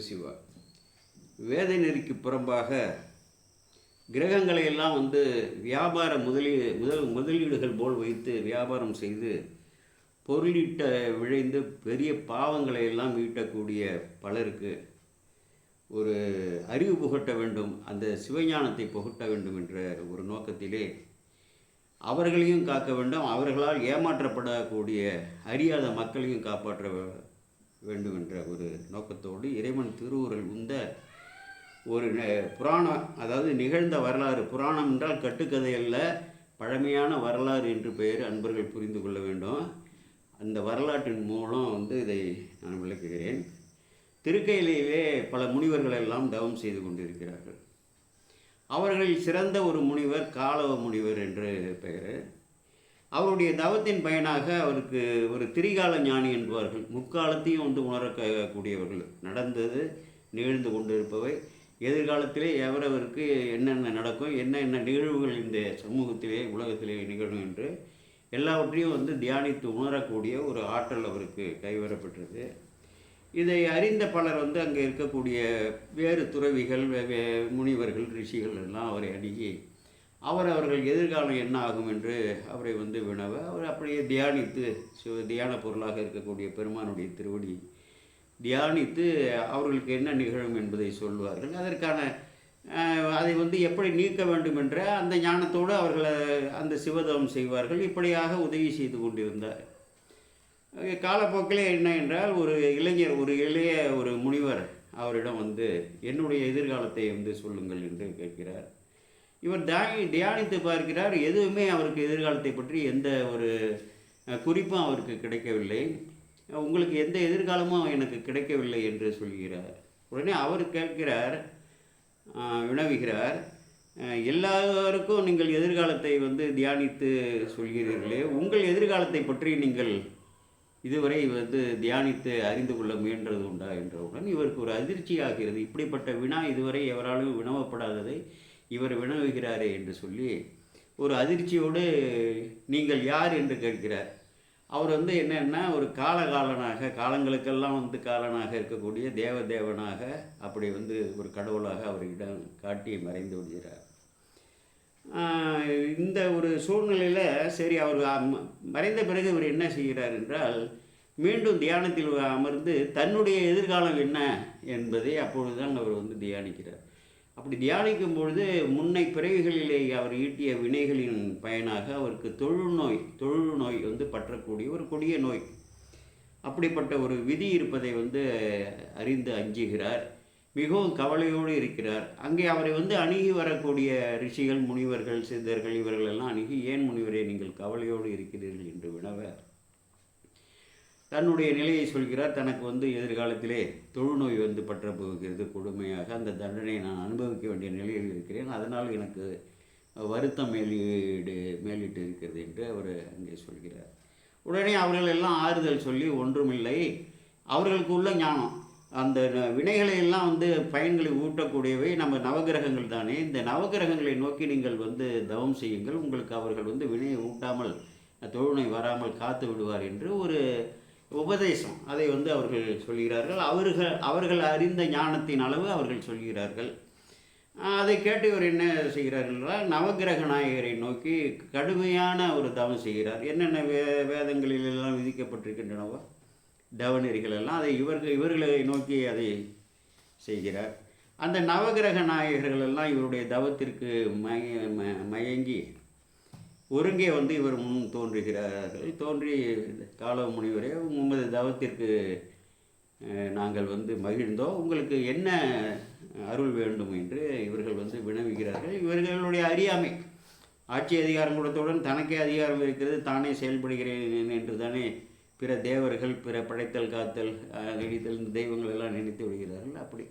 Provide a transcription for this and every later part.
சிவா வேதை நெறிக்கு புறம்பாக கிரகங்களை எல்லாம் வந்து வியாபார முதலீ முதல் முதலீடுகள் போல் வைத்து வியாபாரம் செய்து பொருளீட்ட விழைந்து பெரிய பாவங்களை எல்லாம் ஈட்டக்கூடிய பலருக்கு ஒரு அறிவு புகட்ட வேண்டும் அந்த சிவஞானத்தை புகட்ட வேண்டும் என்ற ஒரு நோக்கத்திலே அவர்களையும் காக்க வேண்டும். அவர்களால் ஏமாற்றப்படக்கூடிய அறியாத மக்களையும் காப்பாற்ற வேண்டும் என்ற ஒரு நோக்கத்தோடு இறைவன் திருவுருள் உந்த ஒரு புராணம் அதாவது நிகழ்ந்த வரலாறு. புராணம் என்றால் கட்டுக்கதை அல்ல பழமையான வரலாறு என்று பெயர் அன்பர்கள் புரிந்து கொள்ள வேண்டும். அந்த வரலாற்றின் மூலம் வந்து இதை நான் விளக்குகிறேன். திருக்கையிலேயே பல முனிவர்கள் எல்லாம் தவம் செய்து கொண்டிருக்கிறார்கள். அவர்களில் சிறந்த ஒரு முனிவர் காலவ முனிவர் என்று பெயர். அவருடைய தவத்தின் பயனாக அவருக்கு ஒரு திரிகால ஞானி என்பார்கள் முக்காலத்தையும் வந்து உணரக்கூடியவர்கள். நடந்தது நிகழ்ந்து கொண்டிருப்பவை. எதிர்காலத்திலே எவரவருக்கு என்னென்ன நடக்கும் என்னென்ன நிகழ்வுகள் இந்த சமூகத்திலே உலகத்திலே நிகழும் என்று எல்லாவற்றையும் வந்து தியானித்து உணரக்கூடிய ஒரு ஆற்றல் அவருக்கு கைவரப்பட்டது இதை அறிந்த பலர் வந்து அங்கே இருக்கக்கூடிய வேறு துறவிகள் வே- முனிவர்கள் ரிஷிகள் எல்லாம் அவரை அணுகி அவர் அவர்கள் எதிர்காலம் என்ன ஆகும் என்று அவரை வந்து வினவ அவர் அப்படியே தியானித்து சிவ தியான பொருளாக இருக்கக்கூடிய பெருமானுடைய திருவடி தியானித்து அவர்களுக்கு என்ன நிகழும் என்பதை சொல்வார்கள் அதற்கான அதை வந்து எப்படி நீக்க வேண்டும் என்ற அந்த ஞானத்தோடு அவர்களை அந்த சிவதவம் செய்வார்கள். இப்படியாக உதவி செய்து கொண்டிருந்தார். காலப்போக்கிலே காலப்போக்கில் என்ன என்றால் ஒரு இளைஞர் ஒரு இளைய ஒரு முனிவர் அவரிடம் வந்து என்னுடைய எதிர்காலத்தை வந்து சொல்லுங்கள் என்று கேட்கிறார். இவர் தியானி தியானித்து பார்க்கிறார் எதுவுமே அவருக்கு எதிர்காலத்தை பற்றி எந்த ஒரு குறிப்பும் அவருக்கு கிடைக்கவில்லை. உங்களுக்கு எந்த எதிர்காலமும் எனக்கு கிடைக்கவில்லை என்று சொல்கிறார். உடனே அவர் கேட்கிறார் வினவுகிறார் எல்லாருக்கும் நீங்கள் எதிர்காலத்தை வந்து தியானித்து சொல்கிறீர்களே. உங்கள் எதிர்காலத்தை பற்றி நீங்கள் இதுவரை வந்து தியானித்து அறிந்து கொள்ள முயன்றது உண்டா என்றவுடன் இவருக்கு ஒரு அதிர்ச்சி ஆகிறது இப்படிப்பட்ட வினா இதுவரை எவராலும் வினவப்படாததை இவர் வினவுகிறாரே என்று சொல்லி ஒரு அதிர்ச்சியோடு நீங்கள் யார்? என்று கேட்கிறார். அவர் வந்து என்னென்னா ஒரு காலகாலனாக காலங்களுக்கெல்லாம் வந்து காலனாக இருக்கக்கூடிய தேவதேவனாக அப்படி வந்து ஒரு கடவுளாக அவரிடம் காட்டி மறைந்து விடுகிறார். இந்த ஒரு சூழ்நிலையில் சரி அவர் மறைந்த பிறகு இவர் என்ன செய்கிறார் என்றால் மீண்டும் தியானத்தில் அமர்ந்து தன்னுடைய எதிர்காலம் என்ன என்பதை அப்பொழுதுதான் அவர் வந்து தியானிக்கிறார். அப்படி தியானிக்கும் பொழுது முன்னை பிறவிகளிலே அவர் ஈட்டிய வினைகளின் பயனாக அவருக்கு தொழுநோய் தொழுநோய் வந்து பற்றக்கூடிய ஒரு கொடிய நோய். அப்படிப்பட்ட ஒரு விதி இருப்பதை வந்து அறிந்து அஞ்சுகிறார். மிகவும் கவலையோடு இருக்கிறார். அங்கே அவரை வந்து அணுகி வரக்கூடிய ரிஷிகள் முனிவர்கள் சித்தர்கள் இவர்கள் எல்லாம் அணுகி ஏன் முனிவரே நீங்கள் கவலையோடு இருக்கிறீர்கள்? என்று வினவ தன்னுடைய நிலையை சொல்கிறார் தனக்கு வந்து எதிர்காலத்திலே தொழுநோய் வந்து பற்ற போகிறது கொடுமையாக. அந்த தண்டனையை நான் அனுபவிக்க வேண்டிய நிலையில் இருக்கிறேன். அதனால் எனக்கு வருத்தம் மேலீடு மேலிட்டு இருக்கிறது என்று அவர் அங்கே சொல்கிறார். உடனே அவர்கள் எல்லாம் ஆறுதல் சொல்லி ஒன்றுமில்லை. அவர்களுக்கு உள்ள ஞானம். அந்த ந- வினைகளை எல்லாம் வந்து பயன்களை ஊட்டக்கூடியவை நம்ம நவகிரகங்கள் தானே. இந்த நவகிரகங்களை நோக்கி நீங்கள் வந்து தவம் செய்யுங்கள். உங்களுக்கு அவர்கள் வந்து வினையை ஊட்டாமல் தொழுநோய் வராமல் காத்து விடுவார் என்று ஒரு உபதேசம். அதை வந்து அவர்கள் சொல்கிறார்கள். அவர்கள் அவர்கள் அறிந்த ஞானத்தின் அளவு அவர்கள் சொல்கிறார்கள். அதை கேட்டு இவர் என்ன செய்கிறார் என்றால் நவக்கிரக நாயகரை நோக்கி கடுமையான ஒரு தவம் செய்கிறார். என்னென்ன வே வேதங்களில் எல்லாம் விதிக்கப்பட்டிருக்கின்றனவோ தவநெறிகள் எல்லாம் அதை இவர்கள் இவர்களை நோக்கி அதை செய்கிறார். அந்த நவக்கிரக நாயகர்கள் எல்லாம் இவருடைய தவத்திற்கு மய மயங்கி ஒருங்கே வந்து இவர் முன் தோன்றுகிறார்கள் தோன்றி கால முனிவரே உமது தவத்திற்கு நாங்கள் வந்து மகிழ்ந்தோம். உங்களுக்கு என்ன அருள் வேண்டும் என்று இவர்கள் வந்து வினவுகிறார்கள். இவர்களுடைய அறியாமை ஆட்சி அதிகாரம் கொடுத்தவுடன் தனக்கே அதிகாரம் இருக்கிறது தானே செயல்படுகிறேன் என்று தானே பிற தேவர்கள் பிற படைத்தல் காத்தல் நினைத்தல் இந்த தெய்வங்கள் எல்லாம் நினைத்து விடுகிறார்கள். அப்படி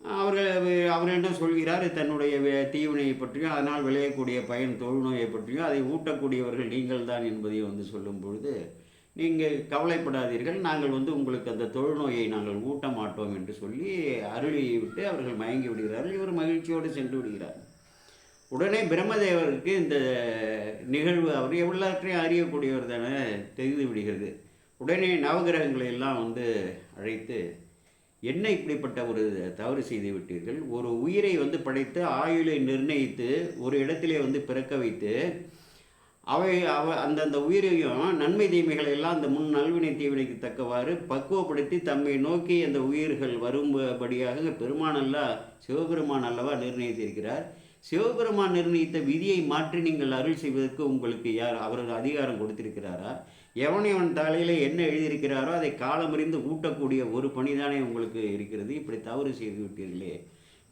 அவர்கள் அவரிடம் சொல்கிறார்? தன்னுடைய தீவினையை பற்றியும் அதனால் விளையக்கூடிய பயன் தொழுநோயை பற்றியும் அதை ஊட்டக்கூடியவர்கள் நீங்கள் தான் என்பதையும் வந்து சொல்லும் பொழுது நீங்கள் கவலைப்படாதீர்கள். நாங்கள் வந்து உங்களுக்கு அந்த தொழுநோயை நாங்கள் ஊட்ட மாட்டோம் என்று சொல்லி அருளி விட்டு அவர்கள் மயங்கி விடுகிறார்கள். இவர் மகிழ்ச்சியோடு சென்று விடுகிறார். உடனே பிரம்மதேவருக்கு இந்த நிகழ்வு அவர் எல்லாவற்றையும் அறியக்கூடியவர் தானே தெரிந்து விடுகிறது. உடனே நவகிரகங்களை எல்லாம் வந்து அழைத்து என்ன இப்படிப்பட்ட ஒரு தவறு செய்து விட்டீர்கள்? ஒரு உயிரை வந்து படைத்து ஆயுளை நிர்ணயித்து ஒரு இடத்திலே வந்து பிறக்க வைத்து அவை அவ அந்தந்த உயிரையும் நன்மை தீமைகளை எல்லாம் அந்த முன் நல்வினை தீவினைக்கு தக்கவாறு பக்குவப்படுத்தி தம்மை நோக்கி அந்த உயிர்கள் வரும்படியாக பெருமான் அல்லா சிவபெருமான் அல்லவா நிர்ணயித்திருக்கிறார். சிவபெருமான் நிர்ணயித்த விதியை மாற்றி நீங்கள் அருள் செய்வதற்கு உங்களுக்கு யார் அவரது அதிகாரம் கொடுத்திருக்கிறாரா? எவனைவன் தலையில் என்ன எழுதியிருக்கிறாரோ அதை காலமறிந்து ஊட்டக்கூடிய ஒரு பணிதானே உங்களுக்கு இருக்கிறது. இப்படி தவறு செய்து விட்டீர்களே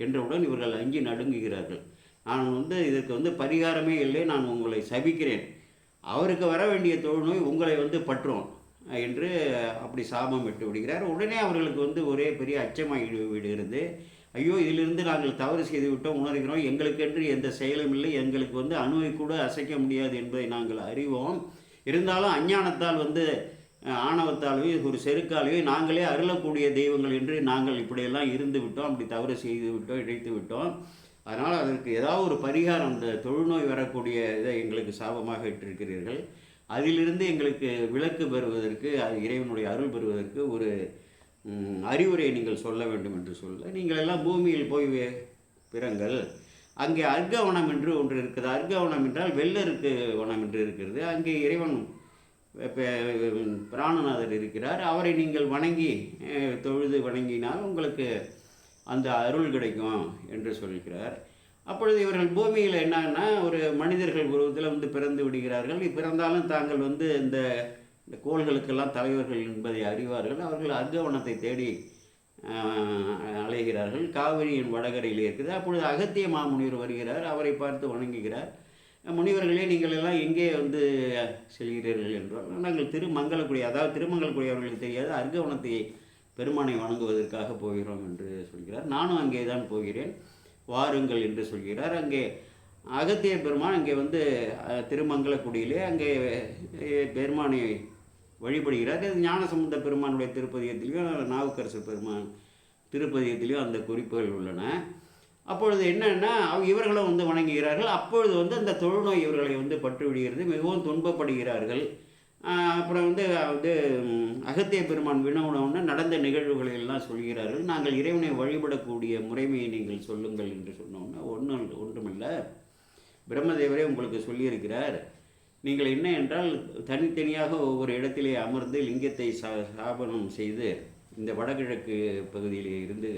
என்றவுடன் இவர்கள் அஞ்சு நடுங்குகிறார்கள். நான் வந்து இதற்கு வந்து பரிகாரமே இல்லை நான் உங்களை சபிக்கிறேன். அவருக்கு வர வேண்டிய தொழுநோய் உங்களை வந்து பற்றும் என்று அப்படி சாபம் விட்டு விடுகிறார். உடனே அவர்களுக்கு வந்து ஒரே பெரிய அச்சமாகி விடுகிறது. ஐயோ இதிலிருந்து நாங்கள் தவறு செய்து விட்டோம் உணர்கிறோம். எங்களுக்கென்று எந்த செயலும் இல்லை. எங்களுக்கு வந்து அணுவை கூட அசைக்க முடியாது என்பதை நாங்கள் அறிவோம். இருந்தாலும் அஞ்ஞானத்தால் வந்து ஆணவத்தாலையும் ஆணவத்தாலேயோ ஒரு செருக்காலேயோ நாங்களே அருளக்கூடிய தெய்வங்கள் என்று நாங்கள் இப்படியெல்லாம் இருந்து விட்டோம் அப்படி தவறு செய்து விட்டோம் இழைத்து விட்டோம். அதனால் அதற்கு ஏதாவது ஒரு பரிகாரம் இந்த தொழுநோய் வரக்கூடிய இதை எங்களுக்கு சாபமாக இட்டிருக்கிறீர்கள். அதிலிருந்து எங்களுக்கு விலக்கு பெறுவதற்கு அது இறைவனுடைய அருள் பெறுவதற்கு ஒரு அறிவுரை நீங்கள் சொல்ல வேண்டும் என்று சொல்ல நீங்கள் எல்லாம் பூமியில் போய் பிறங்கள் அங்கே அர்க்கவனம் என்று ஒன்று இருக்குது. அர்க்கவனம் என்றால் வெள்ளருக்கு வனம் என்று இருக்கிறது. அங்கே இறைவன் பிராணநாதர் இருக்கிறார். அவரை நீங்கள் வணங்கி தொழுது வணங்கினால் உங்களுக்கு அந்த அருள் கிடைக்கும் என்று சொல்கிறார். அப்பொழுது இவர்கள் பூமியில் என்னன்னா ஒரு மனிதர்கள் உருவத்தில் வந்து பிறந்து விடுகிறார்கள். பிறந்தாலும் தாங்கள் வந்து இந்த இந்த கோள்களுக்கெல்லாம் தலைவர்கள் என்பதை அறிவார்கள். அவர்கள் அர்க்கவனத்தை தேடி அலைகிறார்கள். காவிரியின் வடகரையில் இருக்குது. அப்பொழுது அகத்திய மாமுனிவர் வருகிறார். அவரை பார்த்து வணங்குகிறார். முனிவர்களே நீங்கள் எல்லாம் எங்கே வந்து செல்கிறீர்கள் என்றால் நாங்கள் திருமங்கலக்குடி அதாவது திருமங்கலக்குடி அவர்களுக்கு தெரியாது. அர்கவனத்தை பெருமானை வணங்குவதற்காக போகிறோம் என்று சொல்கிறார். நானும் அங்கே தான் போகிறேன். வாருங்கள் என்று சொல்கிறார். அங்கே அகத்திய பெருமான் அங்கே வந்து திருமங்கலக்குடியிலே அங்கே பெருமானை வழிபடுகிறார். இது ஞானசம்பந்த பெருமானுடைய திருப்பதியத்திலையும் நாவுக்கரசர் பெருமான் திருப்பதியத்திலையும் அந்த குறிப்புகள் உள்ளன. அப்பொழுது என்னென்னா அவங்க இவர்களும் வந்து வணங்குகிறார்கள். அப்பொழுது வந்து அந்த தொழுநோய் இவர்களை வந்து பற்று விடுகிறது மிகவும் துன்பப்படுகிறார்கள். அப்புறம் வந்து வந்து அகத்திய பெருமான் வினவுனவுன்னு நடந்த நிகழ்வுகளை எல்லாம் சொல்கிறார்கள். நாங்கள் இறைவனை வழிபடக்கூடிய முறைமையை நீங்கள் சொல்லுங்கள் என்று சொன்னோன்னா ஒன்றும் ஒன்றுமில்லை. பிரம்மதேவரே உங்களுக்கு சொல்லியிருக்கிறார். நீங்கள் என்ன என்றால் தனித்தனியாக ஒவ்வொரு இடத்திலே அமர்ந்து லிங்கத்தை சா ஸ்தாபனம் செய்து இந்த வடகிழக்கு பகுதியிலே இருந்து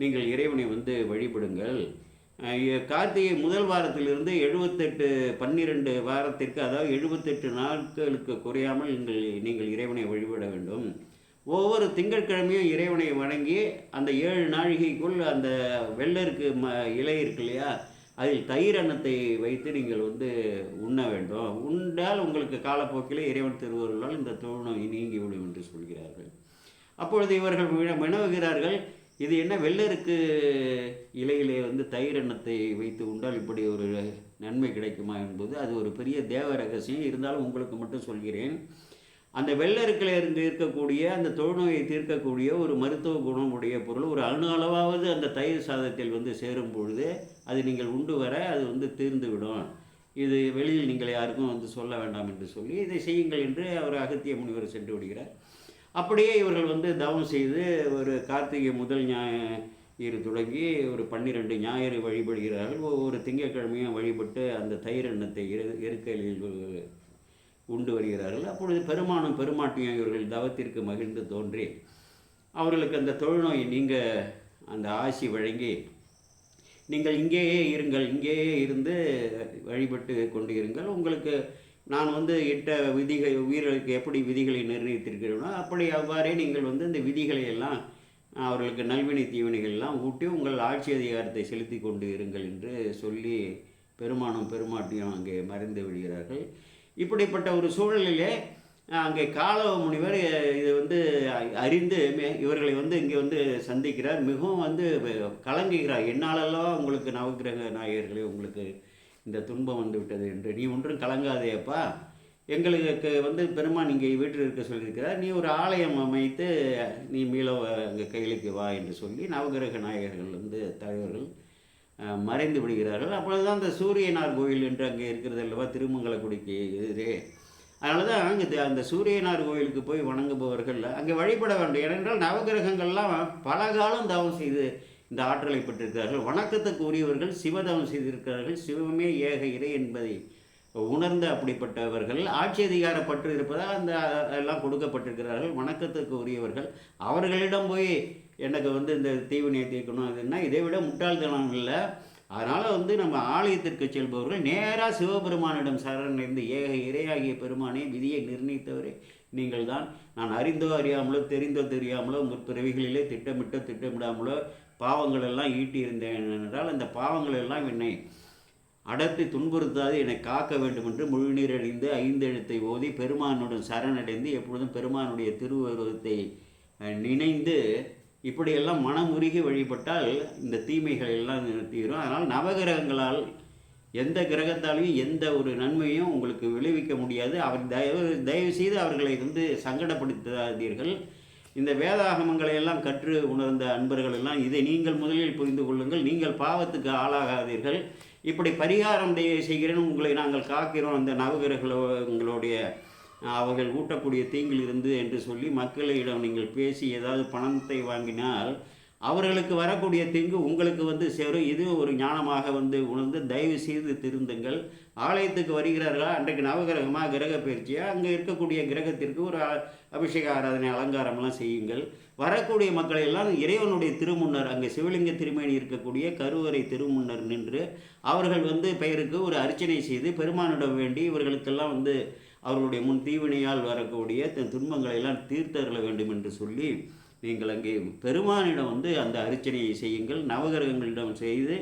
நீங்கள் இறைவனை வந்து வழிபடுங்கள். கார்த்திகை முதல் வாரத்திலிருந்து எழுபத்தெட்டு பன்னிரெண்டு வாரத்திற்கு அதாவது எழுபத்தெட்டு நாட்களுக்கு குறையாமல் நீங்கள் நீங்கள் இறைவனை வழிபட வேண்டும். ஒவ்வொரு திங்கட்கிழமையும் இறைவனை வணங்கி அந்த ஏழு நாழிகைக்குள் அந்த வெள்ளருக்கு ம இலை இருக்கு இல்லையா அதில் தயிர் அன்னத்தை வைத்து நீங்கள் வந்து உண்ண வேண்டும். உண்டால் உங்களுக்கு காலப்போக்கில் இறைவன் திருவருளால் இந்த தொழுநோய் நீங்கிவிடும் என்று சொல்கிறார்கள். அப்பொழுது இவர்கள் வினவுகிறார்கள் இது என்ன வெள்ளருக்கு இலையிலே வந்து தயிர் எண்ணத்தை வைத்து உண்டால் இப்படி ஒரு நன்மை கிடைக்குமா என்பது அது ஒரு பெரிய தேவ ரகசியம். இருந்தாலும் உங்களுக்கு மட்டும் சொல்கிறேன் அந்த வெள்ளருக்கில் இருந்து இருக்கக்கூடிய அந்த தொழுநோயை தீர்க்கக்கூடிய ஒரு மருத்துவ குணமுடைய பொருள் ஒரு அணு அளவாவது அந்த தயிர் சாதத்தில் வந்து சேரும் பொழுது அது நீங்கள் உண்டு வர அது வந்து தீர்ந்துவிடும். இது வெளியில் நீங்கள் யாருக்கும் வந்து சொல்ல வேண்டாம் என்று சொல்லி இதை செய்யுங்கள் என்று அவர் அகத்திய முனிவர் சென்று விடுகிறார். அப்படியே இவர்கள் வந்து தவம் செய்து ஒரு கார்த்திகை முதல் ஞாயிறு தொடங்கி ஒரு பன்னிரெண்டு ஞாயிறு வழிபடுகிறார்கள். ஒவ்வொரு திங்கட்கிழமையும் வழிபட்டு அந்த தயிர் எண்ணத்தை இரு இருக்கையில் உண்டு வருகிறார்கள். அப்பொழுது பெருமானும் பெருமாட்டியும் இவர்கள் தவத்திற்கு மகிழ்ந்து தோன்றி அவர்களுக்கு அந்த தொழுநோய் நீங்கள் அந்த ஆசி வழங்கி நீங்கள் இங்கேயே இருங்கள் இங்கேயே இருந்து வழிபட்டு கொண்டு இருங்கள். உங்களுக்கு நான் வந்து இட்ட விதிகள் உயிர்களுக்கு எப்படி விதிகளை நிர்ணயித்திருக்கிறேனோ அப்படி அவ்வாறே நீங்கள் வந்து இந்த விதிகளை எல்லாம் அவர்களுக்கு நல்வினை தீவினைகள்லாம் ஊட்டி உங்கள் ஆட்சி அதிகாரத்தை செலுத்தி கொண்டு இருங்கள் என்று சொல்லி பெருமானும் பெருமாட்டியும் அங்கே மறைந்து விடுகிறார்கள். இப்படிப்பட்ட ஒரு சூழலிலே அங்கே காலவ முனிவர் இது வந்து அறிந்து இவர்களை வந்து இங்கே வந்து சந்திக்கிறார். மிகவும் வந்து கலங்குகிறார். என்னாலெல்லாம் உங்களுக்கு நவக்கிரக நாயகர்களே உங்களுக்கு இந்த துன்பம் வந்து விட்டது என்று. நீ ஒன்றும் கலங்காதேப்பா எங்களுக்கு வந்து பெருமான் இங்கே வீட்டில் இருக்க சொல்லியிருக்கிறார். நீ ஒரு ஆலயம் அமைத்து நீ மீள அங்கே கையிலுக்கு வா என்று சொல்லி நவகிரக நாயகர்கள் வந்து தலைவர்கள் மறைந்து விடுகிறார்கள். அப்பொழுதுதான் அந்த சூரியனார் கோயில் என்று அங்கே இருக்கிறது அல்லவா? திருமங்கலக்குடிக்கு எதிரே. அதனால தான் அங்கே அந்த சூரியனார் கோயிலுக்கு போய் வணங்குபவர்கள் அங்கே வழிபட வேண்டும். ஏனென்றால் நவகிரகங்கள்லாம் பல காலம் தவம் செய்து இந்த ஆற்றலை பெற்றிருக்கிறார்கள். வணக்கத்துக்கு உரியவர்கள் சிவதவம் செய்திருக்கிறார்கள். சிவமே ஏக இறை என்பதை உணர்ந்த அப்படிப்பட்டவர்கள் ஆட்சி அதிகார பற்று இருப்பதால் அந்த எல்லாம் கொடுக்கப்பட்டிருக்கிறார்கள். வணக்கத்துக்கு உரியவர்கள். அவர்களிடம் போய் எனக்கு வந்து இந்த தீவினையை தீர்க்கணும் அதுன்னா இதை விட முட்டாள்தனம் இல்லை. அதனால் வந்து நம்ம ஆலயத்திற்கு செல்பவர்கள் நேராக சிவபெருமானிடம் சரணடைந்து ஏக இறையாகிய பெருமானே விதியை நிர்ணயித்தவரே நீங்கள் தான் நான் அறிந்தோ அறியாமலோ தெரிந்தோ தெரியாமலோ முற்பிறவிகளிலே திட்டமிட்டோ திட்டமிடாமலோ பாவங்களெல்லாம் ஈட்டியிருந்தேன் என்றால் அந்த பாவங்கள் எல்லாம் என்னை அடர்த்தி துன்புறுத்தாது என்னை காக்க வேண்டும் என்று முழுநீர் அணிந்து ஐந்தெழுத்தை ஓதி பெருமானுடன் சரணடைந்து எப்பொழுதும் பெருமானுடைய திருவுருவத்தை நினைந்து இப்படியெல்லாம் மனமுருகி வழிபட்டால் இந்த தீமைகள் எல்லாம் தீரும். அதனால் நவகிரகங்களால் எந்த கிரகத்தாலையும் எந்த ஒரு நன்மையும் உங்களுக்கு விளைவிக்க முடியாது. அவர் தயவு தயவு செய்து அவர்களை வந்து சங்கடப்படுத்தாதீர்கள். இந்த வேதாகமங்களை எல்லாம் கற்று உணர்ந்த அன்பர்கள் எல்லாம் இதை நீங்கள் முதலில் புரிந்து கொள்ளுங்கள். நீங்கள் பாவத்துக்கு ஆளாகாதீர்கள். இப்படி பரிகாரம் செய்கிறேன் உங்களை நாங்கள் காக்கிறோம் அந்த நவகிரகங்களுடைய அவர்கள் ஊட்டக்கூடிய தீங்கில் இருந்து என்று சொல்லி மக்களிடம் நீங்கள் பேசி ஏதாவது பணத்தை வாங்கினால் அவர்களுக்கு வரக்கூடிய தீங்கு உங்களுக்கு வந்து சேரும். இது ஒரு ஞானமாக வந்து உணர்ந்து தயவு செய்து திருந்துங்கள். ஆலயத்துக்கு வருகிறார்களா அன்றைக்கு நவகிரகமாக கிரக பயிற்சியாக அங்கே இருக்கக்கூடிய கிரகத்திற்கு ஒரு அபிஷேக ஆராதனை அலங்காரம்லாம் செய்யுங்கள். வரக்கூடிய மக்களை எல்லாம் இறைவனுடைய திருமுன்னர் அங்கே சிவலிங்க திருமேனி இருக்கக்கூடிய கருவறை திருமுன்னர் நின்று அவர்கள் வந்து பெயருக்கு ஒரு அர்ச்சனை செய்து பெருமானிடம் வேண்டி இவர்களுக்கெல்லாம் வந்து அவர்களுடைய முன் தீவினையால் வரக்கூடிய துன்பங்களை எல்லாம் தீர்த்தருள வேண்டும் என்று சொல்லி நீங்கள் அங்கே பெருமானிடம் வந்து அந்த அர்ச்சனையை செய்யுங்கள். நவகிரகங்களிடம் செய்து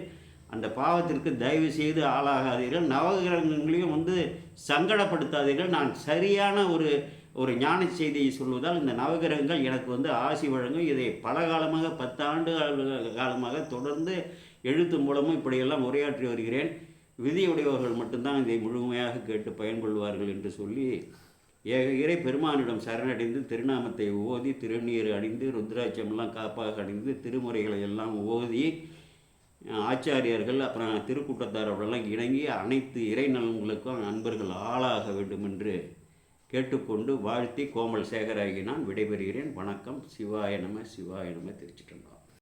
அந்த பாவத்திற்கு தயவு செய்து ஆளாகாதீர்கள். நவகிரகங்களையும் வந்து சங்கடப்படுத்தாதீர்கள். நான் சரியான ஒரு ஒரு ஞான செய்தியை சொல்வதால் இந்த நவகிரகங்கள் எனக்கு வந்து ஆசி வழங்கும். இதை பல காலமாக பத்தாண்டு காலமாக தொடர்ந்து எழுத்து மூலமும் இப்படியெல்லாம் உரையாற்றி வருகிறேன். விதியுடையவர்கள் மட்டும்தான் இதை முழுமையாக கேட்டு பயன்படுவார்கள் என்று சொல்லி ஏக இறை பெருமானிடம் சரணடைந்து திருநாமத்தை ஓதி திருநீர் அணிந்து ருத்ராட்சமெல்லாம் காப்பாக அணிந்து திருமுறைகளை எல்லாம் ஓதி ஆச்சாரியர்கள் அப்புறம் திருக்கூட்டத்தாரோடெல்லாம் இணங்கி அனைத்து இறை நலன்களுக்கும் அன்பர்கள் ஆளாக வேண்டும் என்று கேட்டுக்கொண்டு வாழ்த்தி கோமல் சேகராகி நான் விடைபெறுகிறேன். வணக்கம். சிவாய நம சிவாய நம.